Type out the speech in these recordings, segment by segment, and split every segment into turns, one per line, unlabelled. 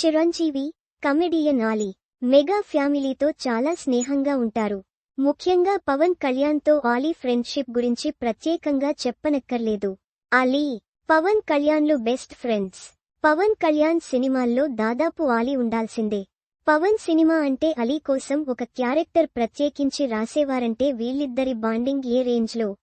Chiranjeevi comedian Ali mega ఫ్యామిలీతో చాలా స్నేహంగా ఉంటారు. ముఖ్యంగా పవన్ కళ్యాణ్తో ఆలీ ఫ్రెండ్షిప్ గురించి ప్రత్యేకంగా చెప్పనక్కర్లేదు. ఆలీ పవన్ కళ్యాణ్లు బెస్ట్ ఫ్రెండ్స్. పవన్ కళ్యాణ్ సినిమాల్లో దాదాపు ఆలీ ఉండాల్సిందే. పవన్ సినిమా అంటే అలీ కోసం ఒక క్యారెక్టర్ ప్రత్యేకించి రాసేవారంటే వీళ్ళిద్దరి బాండింగ్ ఏ రేంజ్లో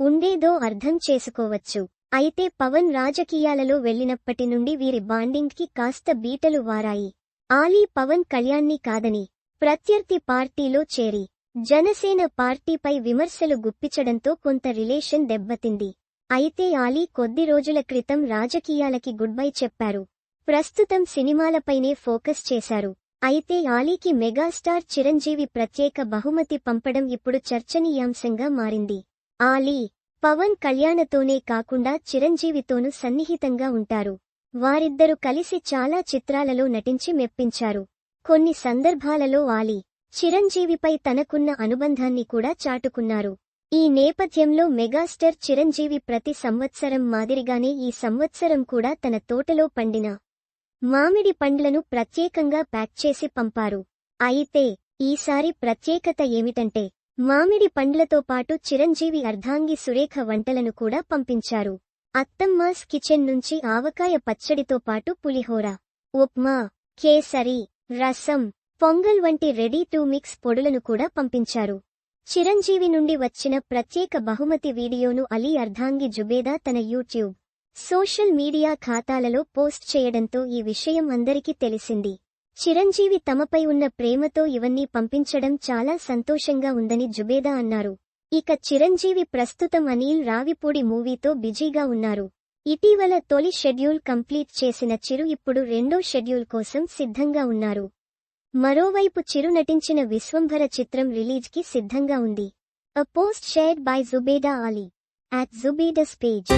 ఉండేదో అర్థం చేసుకోవచ్చు. అయితే పవన్ రాజకీయాలలో వెళ్ళినప్పటి నుండి వీరి బాండింగ్కి కాస్త బీటలు వారాయి. ఆలీ పవన్ కళ్యాణ్ని కాదని ప్రత్యర్థి పార్టీలో చేరి జనసేన పార్టీపై విమర్శలు గుప్పించడంతో కొంత రిలేషన్ దెబ్బతింది. అయితే ఆలీ కొద్ది రోజుల క్రితం రాజకీయాలకి గుడ్ బై చెప్పారు. ప్రస్తుతం సినిమాలపైనే ఫోకస్ చేశారు. అయితే ఆలీకి మెగాస్టార్ చిరంజీవి ప్రత్యేక బహుమతి పంపడం ఇప్పుడు చర్చనీయాంశంగా మారింది. ఆలీ పవన్ కళ్యాణతోనే కాకుండా చిరంజీవితోనూ సన్నిహితంగా ఉంటారు. వారిద్దరు కలిసి చాలా చిత్రాలలో నటించి మెప్పించారు. కొన్ని సందర్భాలలో ఆలీ చిరంజీవిపై తనకున్న అనుబంధాన్ని కూడా చాటుకున్నారు. ఈ నేపథ్యంలో మెగాస్టార్ చిరంజీవి ప్రతి సంవత్సరం మాదిరిగానే ఈ సంవత్సరం కూడా తన తోటలో పండిన మామిడి పండ్లను ప్రత్యేకంగా ప్యాక్ చేసి పంపారు. అయితే ఈసారి ప్రత్యేకత ఏమిటంటే మామిడి పండ్లతో పాటు చిరంజీవి అర్ధాంగి సురేఖ వంటలను కూడా పంపించారు. అత్తమ్మాస్ కిచెన్ నుంచి ఆవకాయ పచ్చడితో పాటు పులిహోర ఉప్మా కేసరి రసం పొంగల్ వంటి రెడీ టు మిక్స్ పొడులను కూడా పంపించారు. చిరంజీవి నుండి వచ్చిన ప్రత్యేక బహుమతి వీడియోను అలీ అర్ధాంగి జుబేదా తన యూట్యూబ్ సోషల్ మీడియా ఖాతాలలో పోస్ట్ చేయడంతో ఈ విషయం అందరికీ తెలిసింది. చిరంజీవి తమపై ఉన్న ప్రేమతో ఇవన్నీ పంపించడం చాలా సంతోషంగా ఉందని జుబేదా అన్నారు. ఇక చిరంజీవి ప్రస్తుతం అనిల్ రావిపూడి మూవీతో బిజీగా ఉన్నారు. ఇటీవల తొలి షెడ్యూల్ కంప్లీట్ చేసిన చిరు ఇప్పుడు రెండో షెడ్యూల్ కోసం సిద్ధంగా ఉన్నారు. మరోవైపు చిరు నటించిన విశ్వంభర చిత్రం రిలీజ్కి సిద్ధంగా ఉంది. A post shared by Zubeda Ali at జుబేడస్ page